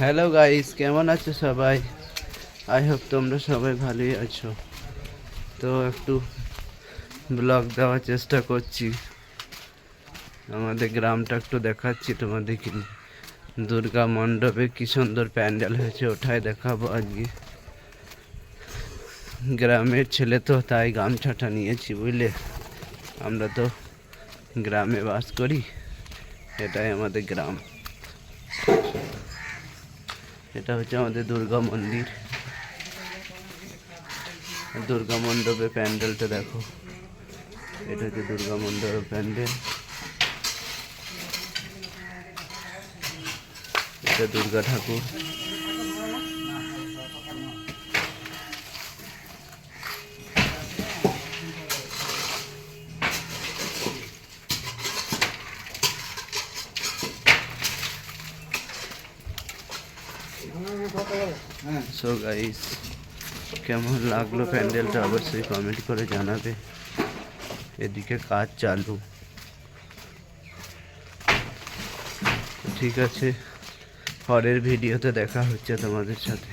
Hello guys কেমন আছো সবাই? আই হোপ তোমরা সবাই ভালোই আছো। তো একটু ব্লগ দেওয়ার চেষ্টা করছি। আমাদের গ্রামটা একটু দেখাচ্ছি তোমাদের কি দুর্গা মণ্ডপে কি সুন্দর প্যান্ডেল হয়েছে ওঠায় দেখাবো আজকে। গ্রামের ছেলে তো তাই গামছাটা নিয়েছি বুঝলে? আমরা তো গ্রামে বাস করি, এটাই আমাদের গ্রাম। এটা হচ্ছে আমাদের দুর্গা মন্দির। দুর্গা মণ্ডপে প্যান্ডেলটা দেখো। এটা হচ্ছে দুর্গা মণ্ডপের প্যান্ডেল। এটা দুর্গা ঠাকুর। সো গাইস কেমন লাগল প্যান্ডেলটা অবশ্যই কমেন্ট করে জানাবে। এদিকে কাজ চালু। ঠিক আছে, পরের ভিডিওতে দেখা হচ্ছে তোমাদের সাথে।